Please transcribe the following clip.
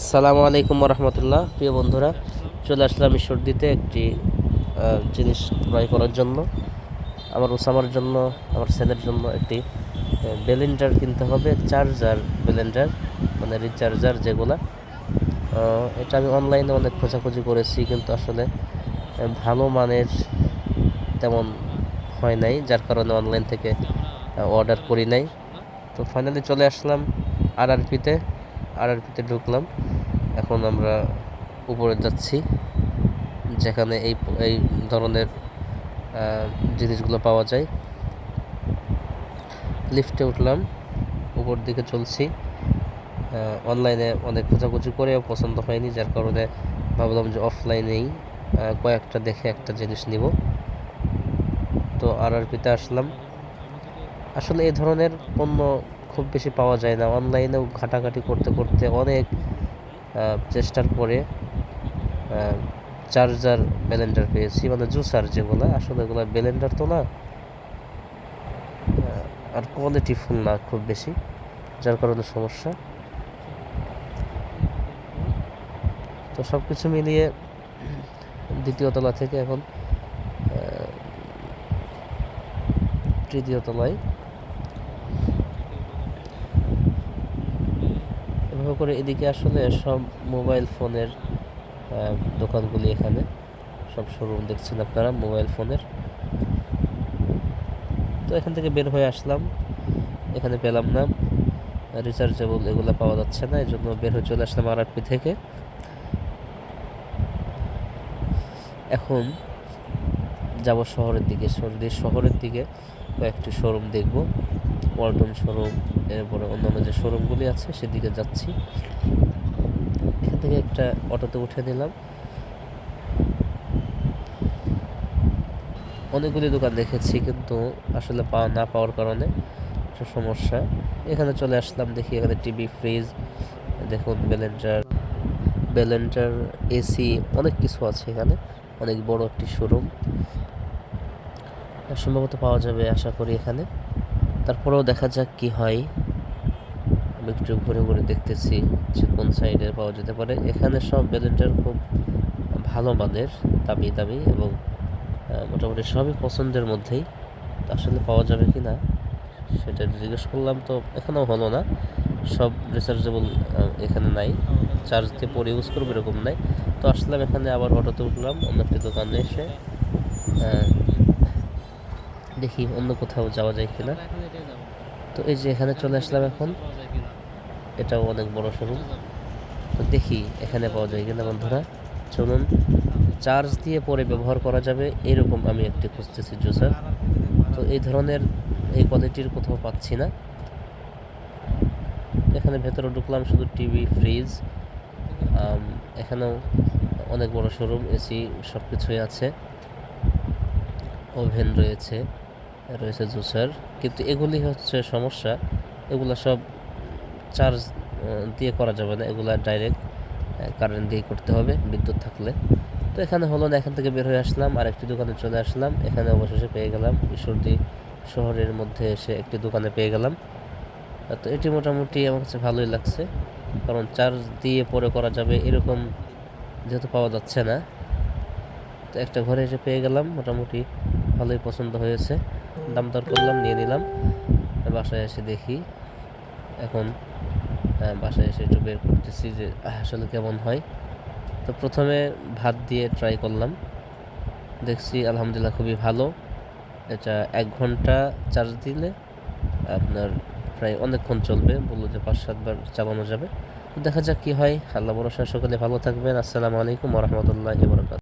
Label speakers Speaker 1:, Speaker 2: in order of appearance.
Speaker 1: আসসালামু আলাইকুম রহমতুল্লাহ প্রিয় বন্ধুরা, চলে আসলাম ঈশ্বরদীতে একটি জিনিস ক্রয় করার জন্য। আমার ওসামার জন্য, আমার ছেলের জন্য একটি বেলেন্ডার কিনতে হবে, চার্জার বেলেন্ডার মানে রিচার্জার যেগুলা। এটা আমি অনলাইনে অনেক খোঁজাখুঁজি করেছি, কিন্তু আসলে ভালো মানের তেমন হয় নাই, যার কারণে অনলাইন থেকে অর্ডার করি নাই। তো ফাইনালি চলে আসলাম আরআরপিতে। আরআরপিতে ঢুকলাম। এখন আমরা উপরে যাচ্ছি। যেখানে এই এই ধরনের জিনিসগুলো পাওয়া যায়। লিফটে উঠলাম। উপর দিকে চলছি। অনলাইনে অনেক খোঁজাখুঁজি করেও পছন্দ হয়নি। যার কারণে ভাবলাম যে অফলাইনেই কয়েকটা দেখে একটা জিনিস নিব। তো আরআরপিতে আসলাম। আসলে এই ধরনের পণ্য খুব বেশি পাওয়া যায় না। অনলাইনেও ঘাটাঘাটি করতে করতে অনেক চেষ্টার পরে চার্জার ব্লেন্ডার পেয়েছি মানে জুসার যেগুলো, আসলে এগুলো ব্লেন্ডার তো না আর কোয়ালিটি ফুল না খুব বেশি, যার কারণে সমস্যা। তো সব কিছু মিলিয়ে দ্বিতীয় তলা থেকে এখন তৃতীয় তলায় এভাবে করে এদিকে আসলে সব মোবাইল ফোনের দোকানগুলি এখানে, সব শোরুম দেখছেন আপনারা, মোবাইল ফোনের। তো এখান থেকে বের হয়ে আসলাম, এখানে পেলাম না রিচার্জেবল এগুলো পাওয়া যাচ্ছে না এই জন্য বের হয়ে চলে আসলাম আরআরপি থেকে। এখন যাব শহরের দিকে সর্দি শহরের দিকে। কয়েকটি শোরুম দেখব। ওয়ালটন শোরুম এরপরে অন্যান্য যে শোরুমগুলি আছে, সেদিকে যাচ্ছি। এখান থেকে একটা অটোতে উঠে নিলাম। অনেকগুলি দোকান দেখেছি, কিন্তু আসলে পাওয়া, না পাওয়ার কারণে একটা সমস্যা। এখানে চলে আসলাম, দেখি এখানে টিভি ফ্রিজ দেখুন ব্লেন্ডার ব্লেন্ডার এসি অনেক কিছু আছে এখানে। অনেক বড় একটি শোরুম সম্ভবত পাওয়া যাবে, আশা করি এখানে। তারপরেও দেখা যাক কি হয়। আমি একটু ঘুরে ঘুরে দেখতেছি যে কোন সাইডে পাওয়া যেতে পারে। এখানে সব ব্লেন্ডার খুব ভালো মানের, দামি দামি এবং মোটামুটি সবই পছন্দের মধ্যেই। আসলে পাওয়া যাবে কি না, সেটা জিজ্ঞেস করলাম তো এখানেও হলো না। সব রিচার্জেবল এখানে নাই। চার্জ দিয়ে পরে ইউজ করব এরকম নাই। তো আসলাম এখানে, আবার অটোতে উঠলাম। অন্য একটি দোকানে এসে দেখি অন্য কোথাও যাওয়া যায় কিনা। তো এই যে এখানে চলে আসলাম এখন। এটাও অনেক বড় শোরুম। তো দেখি এখানে পাওয়া যায় কিনা বন্ধুরা। চলুন চার্জ দিয়ে পরে ব্যবহার করা যাবে। এরকম আমি একটি খুঁজতেছি জুসার তো এই ধরনের এই কোয়ালিটির কোথাও পাচ্ছি না। এখানে ভেতরে ঢুকলাম শুধু টিভি ফ্রিজ এখানেও অনেক বড় শোরুম এসি সব কিছুই আছে। ওভেন রয়েছে। রয়েছে জুসার। কিন্তু এগুলি হচ্ছে সমস্যা। এগুলো সব চার্জ দিয়ে করা যাবে না। এগুলা ডাইরেক্ট কারেন্ট দিয়ে করতে হবে, বিদ্যুৎ থাকলে। তো এখানে হলো না, এখান থেকে বের হয়ে আসলাম আর একটি দোকানে চলে আসলাম। এখানে অবশেষে পেয়ে গেলাম ঈশ্বরদী শহরের মধ্যে এসে একটি দোকানে পেয়ে গেলাম। তো এটি মোটামুটি আমার কাছে ভালোই লাগছে। কারণ চার্জ দিয়ে পরে করা যাবে এরকম যেহেতু পাওয়া যাচ্ছে না। তো একটা ঘরে এসে পেয়ে গেলাম, মোটামুটি ভালোই পছন্দ হয়েছে। দাম দর করলাম, নিয়ে নিলাম। বাসায় এসে দেখি, এখন বাসায় এসে একটু বের করতেছি যে আসলে কেমন হয়। তো প্রথমে ভাত দিয়ে ট্রাই করলাম। দেখছি আলহামদুলিল্লাহ খুবই ভালো। এটা এক ঘণ্টা চার্জ দিলে আপনার প্রায় অনেকক্ষণ চলবে। বলল যে পাঁচ সাতবার চালানো যাবে। দেখা যাক কি হয়। আল্লাহ ভরসা, সকালে ভালো থাকবেন। আসসালামু আলাইকুম রহমতুল্লাহ বরকাত